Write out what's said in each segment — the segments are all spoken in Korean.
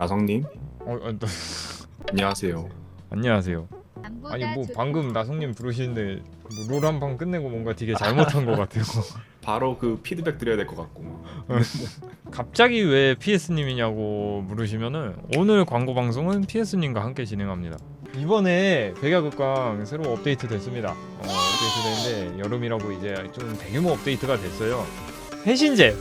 나성님 어, 어, 너, 안녕하세요. 안녕하세요. 아니 뭐 방금 나성님 부르시는데 뭐롤한 판 끝내고 뭔가 되게 잘못한 것 같아요. 바로 그 피드백 드려야 될 것 같고. 갑자기 왜 PS님이냐고 물으시면은 오늘 광고 방송은 PS님과 함께 진행합니다. 이번에 백야극강 새로 업데이트 됐습니다. 어, 업데이트 됐는데 여름이라고 이제 좀 대규모 업데이트가 됐어요. 해신제,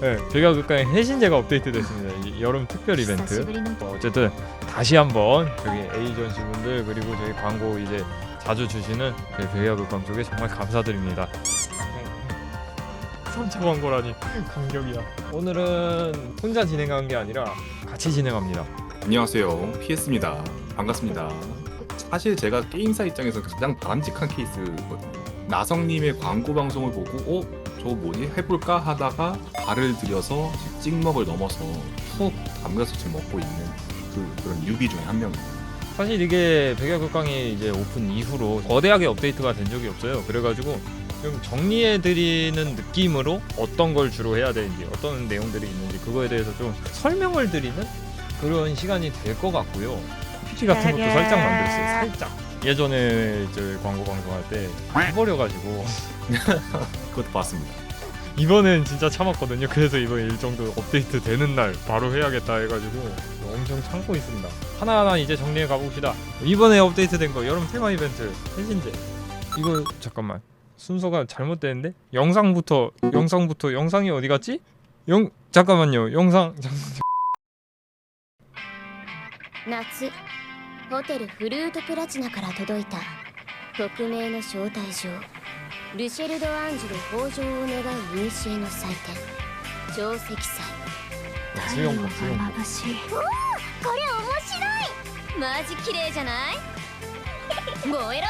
네, 백야극강의 해신제가 업데이트 됐습니다. 이 여름 특별 이벤트. 어, 어쨌든 다시 한번 저기 에이전시 분들 그리고 저희 광고 이제 자주 주시는 저희 백야극강 쪽에 정말 감사드립니다. 3차 광고라니 감격이야. 오늘은 혼자 진행한 게 아니라 같이 진행합니다. 안녕하세요. PS입니다. 반갑습니다. 사실 제가 게임사 입장에서 가장 바람직한 케이스거든요. 나성님의 광고 방송을 보고 어? 저거 뭐지? 해볼까 하다가 발을 들여서 찍먹을 넘어서 푹 담가서 지금 먹고 있는 그, 그런 유비 중에 한 명입니다. 사실 이게 백야극강이 이제 오픈 이후로 거대하게 업데이트가 된 적이 없어요. 그래가지고 좀 정리해드리는 느낌으로 어떤 걸 주로 해야 되는지 어떤 내용들이 있는지 그거에 대해서 좀 설명을 드리는 그런 시간이 될 것 같고요. PPT 같은 것도 살짝 만들었어요. 살짝. 예전에 저 광고 방송할 때 해버려가지고 그것도 봤습니다. 이번엔 진짜 참았거든요. 그래서 이번 일정도 업데이트 되는 날 바로 해야겠다 해가지고 엄청 참고 있습니다. 하나하나 이제 정리해 가봅시다. 이번에 업데이트 된 거 여름 테마 이벤트 해신제. 이거 잠깐만 순서가 잘못되는데 영상부터 영상부터 영상이 어디 갔지? 영 잠깐만요. 영상 잠- 夏ホテルフルートプラチナから届いた匿名の招待状ルシェルド・アンジュル豊穣を願う古の祭典定石祭 수영복 수영복. 眩しいおおこれ面白いマジ綺麗じゃない燃えろ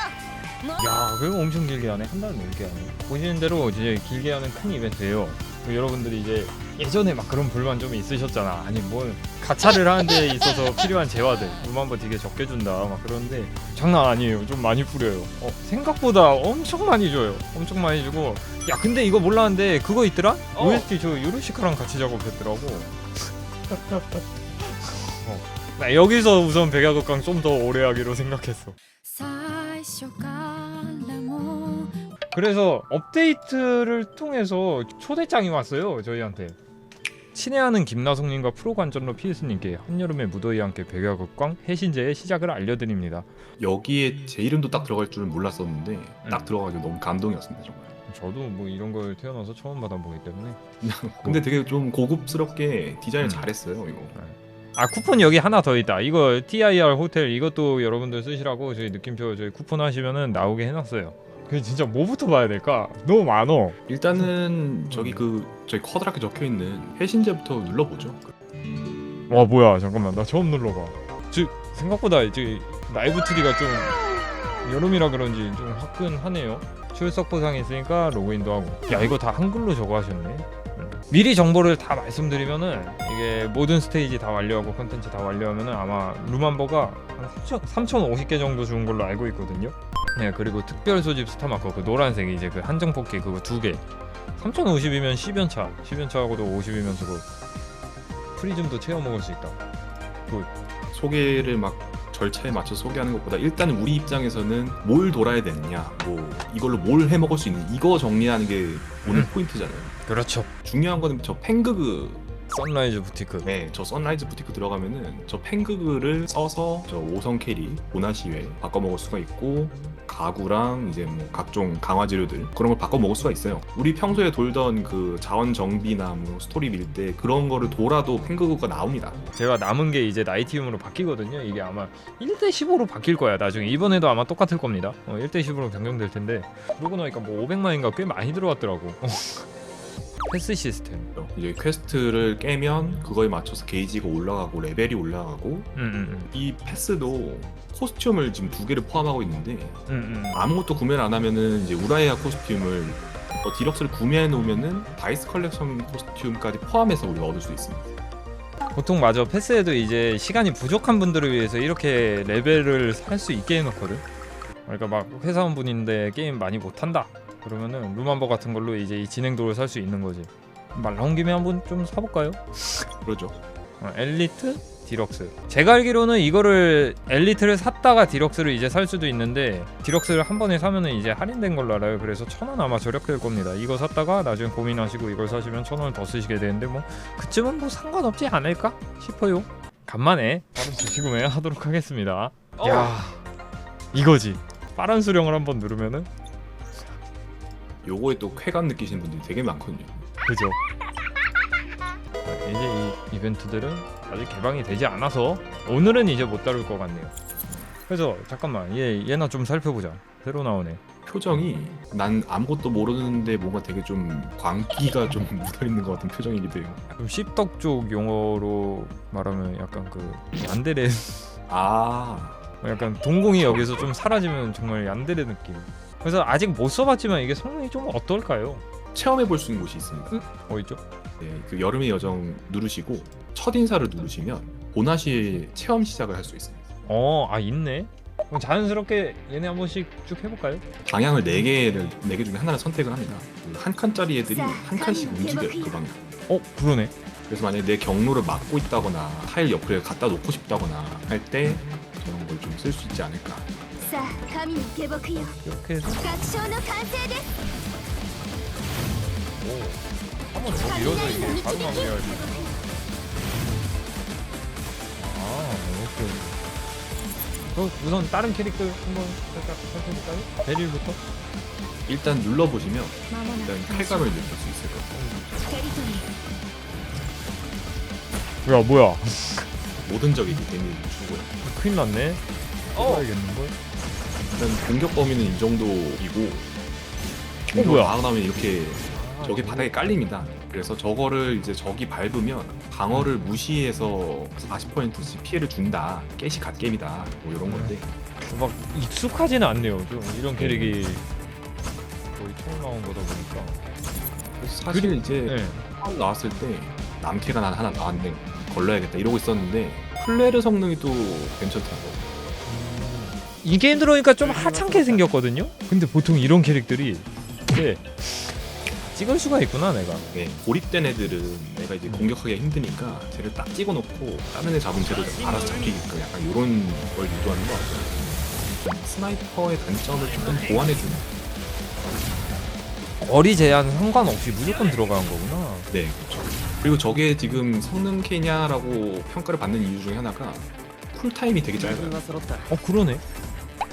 야, 그거 엄청 길게 하네. 한 달 넘게 하네. 보시는 대로 이제 길게 하는 큰 이벤트예요. 그 여러분들이 이제 예전에 막 그런 불만 좀 있으셨잖아. 아니 뭔 가차를 하는 데 있어서 필요한 재화들 물만보 되게 적게 준다 막 그런데 장난 아니에요. 좀 많이 뿌려요. 어, 생각보다 엄청 많이 줘요. 엄청 많이 주고 야 근데 이거 몰랐는데 그거 있더라? 어. OST 저 유로시카랑 같이 작업했더라고. 어. 나 여기서 우선 백야극강 좀 더 오래 하기로 생각했어. 그래서 업데이트를 통해서 초대장이 왔어요 저희한테 친애하는 김나성님과 프로관전로 PS님께 한여름의 무더위와 함께 백야극광 해신제의 시작을 알려드립니다 여기에 제 이름도 딱 들어갈 줄은 몰랐었는데 딱 음. 들어가지고 너무 감동이었습니다 정말. 저도 뭐 이런 걸 태어나서 처음 받아보기 때문에 근데 되게 좀 고급스럽게 디자인 음. 잘했어요 이거. 아 쿠폰이 여기 하나 더 있다 이거 TIR 호텔 이것도 여러분들 쓰시라고 저희 느낌표 저희 쿠폰 하시면은 나오게 해놨어요 그 진짜 뭐부터 봐야 될까? 너무 많어 일단은 저기 그 저희 커다랗게 적혀 있는 해신제부터 눌러보죠. 와 뭐야. 잠깐만. 나 처음 눌러봐. 저 생각보다 이제 라이브 트리가 좀 여름이라 그런지 좀 화끈하네요. 출석 보상이 있으니까 로그인도 하고. 야 이거 다 한글로 적어 하셨네. 음. 미리 정보를 다 말씀드리면은 이게 모든 스테이지 다 완료하고 컨텐츠 다 완료하면은 아마 루만버가 한 3,050개 정도 주는 걸로 알고 있거든요. 네 그리고 특별 소집 스타마커 그 노란색 이제 그 한정 뽑기 그거 두개 3,050이면 10연차 10연차하고도 50이면 저거 프리즘도 채워 먹을 수 있다 소개를 막 절차에 맞춰 소개하는 것보다 일단 우리 입장에서는 뭘 돌아야 되느냐, 뭐 이걸로 뭘 해 먹을 수 있는 이거 정리하는 게 오늘 음. 포인트잖아요. 그렇죠 중요한 거는 저 팽그그 선라이즈 부티크 네, 저 선라이즈 부티크 들어가면은 저 팽그그를 써서 저 5성 캐리, 보나시회 바꿔 먹을 수가 있고 가구랑 이제 뭐 각종 강화 재료들 그런 걸 바꿔 먹을 수가 있어요. 우리 평소에 돌던 그 자원 정비나 뭐 스토리 밀 때 그런 거를 돌아도 팽그그가 나옵니다. 제가 남은 게 이제 나이티움으로 바뀌거든요. 이게 아마 1대 15로 바뀔 거야. 나중에 이번에도 아마 똑같을 겁니다. 어, 1대 10으로 변경될 텐데 그러고 나니까 뭐 500만인가 꽤 많이 들어왔더라고. 패스 시스템. 이제 퀘스트를 깨면 그거에 맞춰서 게이지가 올라가고 레벨이 올라가고 음, 음, 이 패스도 코스튬을 지금 두 개를 포함하고 있는데 음, 음, 음. 아무것도 구매를 안 하면은 이제 우라이아 코스튬을 어, 디럭스를 구매해 놓으면은 다이스 컬렉션 코스튬까지 포함해서 우리가 얻을 수 있습니다. 보통 맞아 패스에도 이제 시간이 부족한 분들을 위해서 이렇게 레벨을 살수 있게 해놓거든. 그러니까 막 회사원분인데 게임 많이 못한다. 그러면은 루만버 같은 걸로 이제 이 진행도를 살 수 있는 거지. 말 나온 김에 한번 좀 사볼까요? 그러죠. 어, 엘리트 디럭스. 제가 알기로는 이거를 엘리트를 샀다가 디럭스를 이제 살 수도 있는데 디럭스를 한 번에 사면은 이제 할인된 걸로 알아요. 그래서 천 원 아마 절약될 겁니다. 이거 샀다가 나중에 고민하시고 이걸 사시면 천 원을 더 쓰시게 되는데 뭐 그쯤은 뭐 상관없지 않을까 싶어요. 간만에 바로 주시구매 하도록 하겠습니다. 야 이거지. 빠른 수령을 한번 누르면은 요거에 또 쾌감 느끼시는 분들이 되게 많거든요. 그죠. 자, 이제 이 이벤트들은 아직 개방이 되지 않아서 오늘은 이제 못 다룰 것 같네요. 그래서 잠깐만 얘 얘나 좀 살펴보자. 새로 나오네. 표정이 난 아무것도 모르는데 뭔가 되게 좀 광기가 좀 묻어 있는 것 같은 표정이기도 해요. 좀 씹덕 쪽 용어로 말하면 약간 그 얀데레 아 약간 동공이 여기서 좀 사라지면 정말 얀데레 느낌. 그래서 아직 못 써봤지만 이게 성능이 좀 어떨까요? 체험해 볼 수 있는 곳이 있습니다. 어 있죠? 네, 그 여름의 여정 누르시고 첫 인사를 누르시면 보나시의 체험 시작을 할 수 있습니다. 어, 아 있네. 그럼 자연스럽게 얘네 한 번씩 쭉 해볼까요? 방향을 네 개를 네 개 중에 하나를 선택을 합니다. 그한 칸짜리 애들이 한 칸씩 움직여요 그 방향. 어, 그러네. 그래서 만약에 내 경로를 막고 있다거나 타일 옆에 갖다 놓고 싶다거나 할 때 저런 걸 좀 쓸 수 있지 않을까. さあ神の下僕よ 이렇게 해서 楽勝の完成です 오, 한번 더 밀어서 이게 바로 마무리해야지. 아, 오케이. 그럼 우선 다른 캐릭터 한번 살짝 살펴볼까요? 베릴부터? 일단 눌러 보시면 間もな 일단 く 쾌감을 느낄 수 있을 것 같아요. テリトリー 야, 뭐야? 모든 적에게 데미지 주고요. 큰일 났네. 어. 해야겠는걸? 일단 공격 범위는 이 정도이고 공격 뭐야? 다 나오면 이렇게 저기 바닥에 깔립니다. 그래서 저거를 이제 적이 밟으면 방어를 무시해서 40%씩 피해를 준다. 깨시 갓겜이다. 뭐 이런 건데 막 익숙하지는 않네요. 좀 이런 캐릭이 거의 처음 나온 거다 보니까. 사실 이제 네. 처음 나왔을 때 남캐가 난 하나 나왔네 걸러야겠다 이러고 있었는데 플레르 성능이 또 괜찮더라고. 이 게임 들어오니까 좀 하찮게 생겼거든요. 근데 보통 이런 캐릭들이 네. 찍을 수가 있구나 내가. 네, 고립된 애들은 내가 이제 공격하기가 힘드니까 쟤를 딱 찍어놓고 다른 애 잡으면 쟤를 알아서 잡히게끔 약간 이런 걸 유도하는 것 같아요. 스나이퍼의 단점을 조금 보완해주는. 거리 제한 상관없이 무조건 들어가는 거구나. 네, 그렇죠. 그리고 저게 지금 성능 캐냐라고 평가를 받는 이유 중에 하나가 쿨타임이 되게 짧아요. 어 그러네.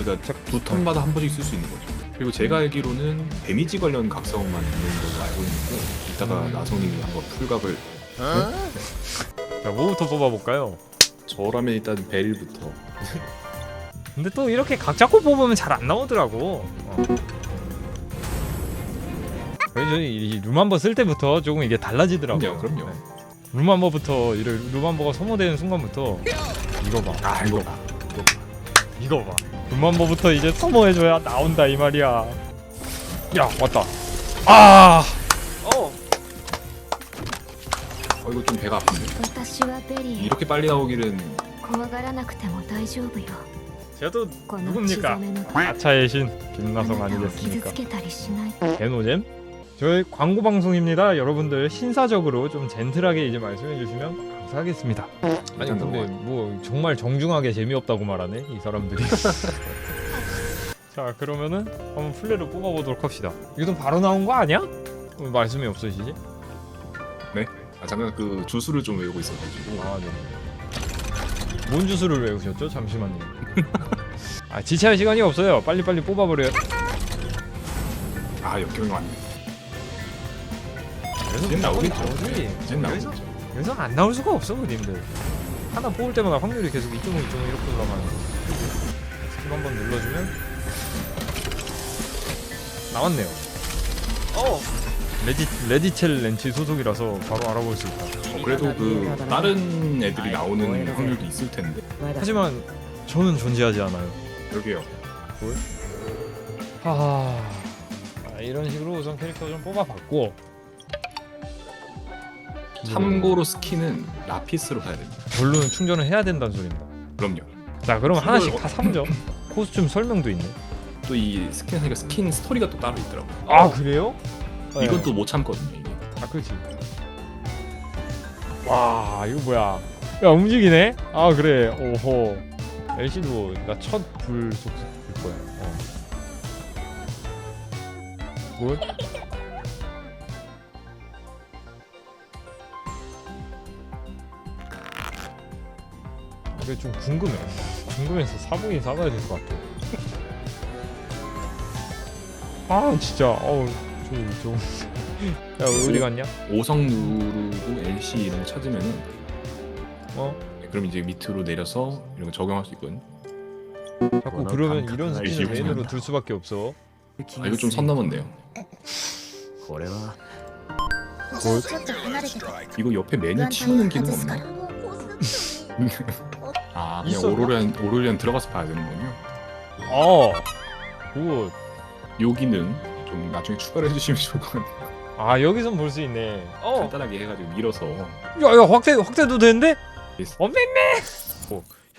그러니까 두 턴마다 한 번씩 쓸 수 있는 거죠. 그리고 제가 알기로는 데미지 관련 각성만 있는 걸로 알고 있는데 이따가 음. 나성님이 한번 풀각을 자 뭐부터 뽑아볼까요? 저라면 일단 베릴부터 근데 또 이렇게 각 잡고 뽑으면 잘 안 나오더라고. 어. 그래서 이 룸한버 쓸 때부터 조금 이게 달라지더라고요. 그럼요, 그럼요. 네. 룸한버부터 이래 룸한버가 소모되는 순간부터 이거 봐. 아 이거 봐. 이거 봐. 룸한버부터 이제 소모해줘야 나온다 이 말이야. 야 왔다. 아. 어. 어 이거 좀 배가 아픈데 私はベリー 이렇게 빨리 나오기는 怖がらなくても大丈夫よ 쟤도 この血 누굽니까? 染めの 아차의 신 あ 김나성 なたを傷 아니겠습니까? つけたりしない 개노잼? 저희 광고 방송입니다. 여러분들 신사적으로 좀 젠틀하게 이제 말씀해 주시면 감 사하겠습니다. 아니 근데. 뭐 정말 정중하게 재미없다고 말하네 이 사람들이. 자 그러면은 한번 플레이를 뽑아보도록 합시다. 이거 바로 나온 거 아니야? 왜 말씀이 없으시지? 아 잠깐 그 주수를 좀 외우고 있어가지고 아 네. 뭔 주술을 외우셨죠? 잠시만요. 아 지체할 시간이 없어요. 빨리 빨리 뽑아버려요. 아 역경이 왔네. 그래서 나오겠죠. 나오지. 나오겠죠. 여기서 안 나올 수가 없어 그님들. 하나 뽑을 때마다 확률이 계속 이쪽으로 이쪽으로 이렇게 올라가는 거. 스킵 한번 눌러주면 나왔네요. 어. 레디 레디첼 렌치 소속이라서 바로 알아볼 수 있다. 어, 그래도 그 다른 애들이 나오는 확률도 있을 텐데. 하지만 저는 존재하지 않아요. 여기요. 하하. 아, 이런 식으로 우선 캐릭터 좀 뽑아봤고 참고로 스킨은 라피스로 사야 됩니다. 결론은 충전을 해야 된다는 소리입니다 그럼요. 자 그럼 이걸 하나씩 어- 다 사보죠 코스튬 설명도 있네 또 이 스킨 하니까 스킨 스토리가 또 따로 있더라고요. 아 그래요? 이건 네. 또못 참거든요. 이게. 아 그렇지 와 이거 뭐야 야 움직이네? 아 그래 오호 LC도 나 첫 불 속삭일 거야 어. 굿 이게 좀 궁금해 궁금해서 사보긴 사봐야 될 것 같아 아 진짜 어우 좀좀 야 어디 갔냐? 5성 누르고 LC 이름을 찾으면은 어? 네, 그럼 이제 밑으로 내려서 이런 거 적용할 수 있거든. 자꾸 워낙 그러면 감각- 이런 아, 스킨을 이거 메인으로 좀- 둘 수밖에 없어 아 이거 좀 선 넘었네요. これはちょっと離れてて 이거 옆에 不 메뉴 安 치우는 帯を 기능 外すか 없나? ら 아 그냥 있었나? 오로리안 오로리안 들어가서 봐야 되는군요. 어. 굿. 요 기능 좀 나중에 추가를 해주시면 좋을 것 같아요. 아 여기선 볼 수 있네. 어. 간단하게 해가지고 밀어서 야야 확대 확대도 되는데? 됐어. 엄매매.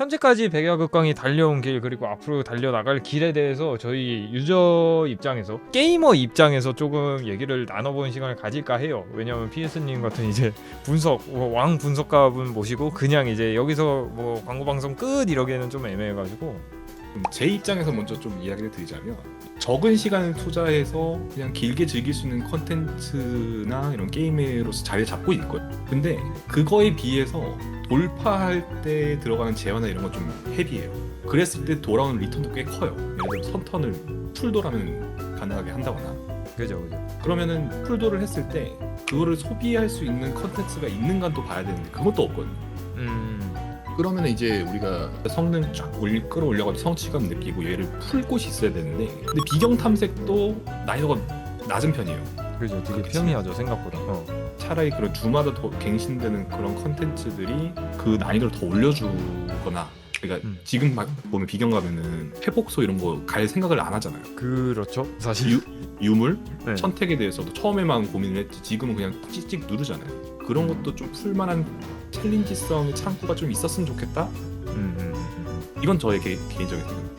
어, 현재까지 백야극강이 달려온 길 그리고 앞으로 달려 나갈 길에 대해서 저희 유저 입장에서 게이머 입장에서 조금 얘기를 나눠보는 시간을 가질까 해요. 왜냐하면 PS님 같은 이제 분석 어, 왕 분석가분 모시고 그냥 이제 여기서 뭐 광고 방송 끝 이러기에는 좀 애매해가지고 음, 제 입장에서 먼저 좀 이야기를 드리자면 적은 시간을 투자해서 그냥 길게 즐길 수 있는 컨텐츠나 이런 게임으로서 자리를 잡고 있거든요. 근데 그거에 비해서 돌파할 때 들어가는 재화나 이런 건 좀 헤비해요. 그랬을 때 돌아오는 리턴도 꽤 커요. 예를 들어 선턴을 풀도라면 가능하게 한다거나 그죠 그죠. 그러면은 풀도를 했을 때 그거를 소비할 수 있는 컨텐츠가 있는간 또 봐야 되는데 그것도 없거든요. 음. 그러면 이제 우리가 성능 쫙 올리, 끌어올려가지고 성취감 느끼고 얘를 풀 곳이 있어야 되는데 근데 비경 탐색도 난이도가 낮은 편이에요. 그죠. 되게 그치. 편리하죠 생각보다. 어. 차라리 그런 주마다 더 갱신되는 그런 컨텐츠들이 그 난이도를 더 올려주거나 그러니까 음. 지금 막 보면 비경 가면은 회복소 이런 거 갈 생각을 안 하잖아요. 그렇죠. 사실. 유, 유물 네. 선택에 대해서도 처음에만 고민을 했지 지금은 그냥 찍찍 누르잖아요. 그런 음. 것도 좀 풀만한 챌린지성의 창구가 좀 있었으면 좋겠다. 음, 음, 음. 이건 저의 개, 개인적인 생각.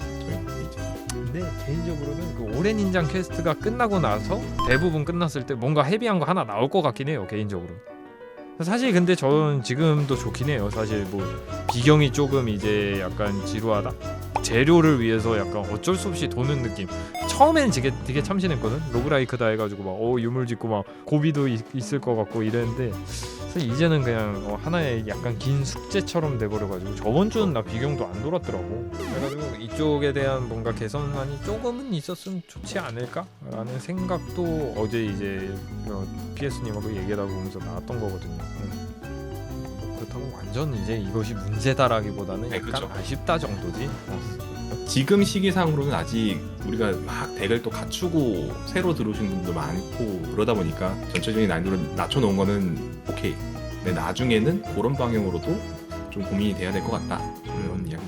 근데 개인적으로는 그 오랜 인장 퀘스트가 끝나고 나서 대부분 끝났을 때 뭔가 헤비한 거 하나 나올 것 같긴 해요 개인적으로 사실 근데 저는 지금도 좋긴 해요 사실 뭐 비경이 조금 이제 약간 지루하다 재료를 위해서 약간 어쩔 수 없이 도는 느낌 처음에는 되게, 되게 참신했거든 로그라이크다 해가지고 막어 유물 짓고 막 고비도 있, 있을 것 같고 이랬는데 사실 이제는 그냥 어, 하나의 약간 긴 숙제처럼 돼버려가지고 저번 주는 나 비경도 안 돌았더라고 그래가지고 이쪽에 대한 뭔가 개선안이 조금은 있었으면 좋지 않을까라는 생각도 어제 이제 어, PS님하고 얘기하다 보면서 나왔던 거거든요 음. 그렇다고 완전 이제 이것이 문제다라기보다는 네, 약간 그쵸. 아쉽다 정도지 어. 지금 시기상으로는 아직 우리가 막 덱을 또 갖추고 새로 들어오신 분도 많고 그러다 보니까 전체적인 난이도를 낮춰놓은 거는 오케이. 근데 나중에는 그런 방향으로도 좀 고민이 돼야 될 것 같다. 그런 이야기.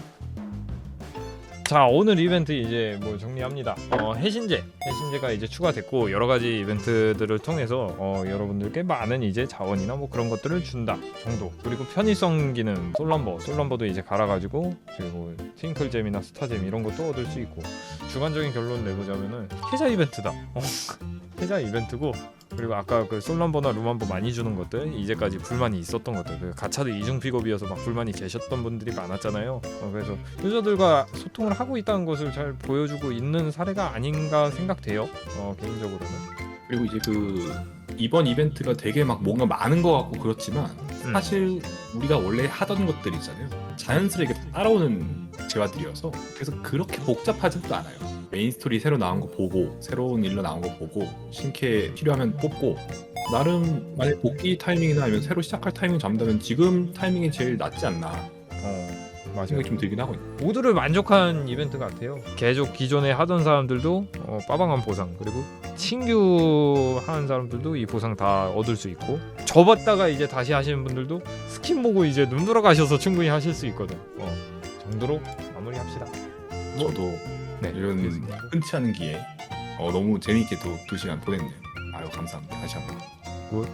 자 오늘 이벤트 이제 뭐 정리합니다. 어, 해신제 해 신제가 이제 추가됐고 여러 가지 이벤트들을 통해서 어, 여러분들께 많은 이제 자원이나 뭐 그런 것들을 준다 정도. 그리고 편의성 기능 솔럼버 솔럼버도 이제 갈아가지고 그리고 팅클잼이나 스타잼 이런 것도 얻을 수 있고 주관적인 결론 내보자면은 패자 이벤트다. 어, 패자 이벤트고 그리고 아까 그 솔럼버나 루만버 많이 주는 것들 이제까지 불만이 있었던 것들 그 가차도 이중 픽업이어서 막 불만이 계셨던 분들이 많았잖아요. 어, 그래서 유저들과 소통을 하고 있다는 것을 잘 보여주고 있는 사례가 아닌가 생각 돼요. 어, 개인적으로는. 그리고 이제 그 이번 이벤트가 되게 막 뭔가 많은 것 같고 그렇지만 음. 사실 우리가 원래 하던 것들 있잖아요. 자연스레 이렇게 따라오는 재화들이어서 그래서 그렇게 복잡하지도 않아요. 메인 스토리 새로 나온 거 보고 새로운 일로 나온 거 보고 신캐 필요하면 뽑고 나름 만약 복귀 타이밍이나 아니면 새로 시작할 타이밍 잡는다면 지금 타이밍이 제일 낫지 않나 어, 맞아요. 생각이 좀 들긴 하거든요. 모두를 만족한 이벤트 같아요. 계속 기존에 하던 사람들도 어, 빠방한 보상 그리고 신규 하는 사람들도 이 보상 다 얻을 수 있고 접었다가 이제 다시 하시는 분들도 스킨 보고 이제 눈 돌아가셔서 충분히 하실 수 있거든. 어, 정도로 마무리합시다. 저도 네. 이런 흔치 않은 기회 어, 너무 재미있게 또 두 시간 보냈네요. 아유 감사합니다. 다시 한번. 굿.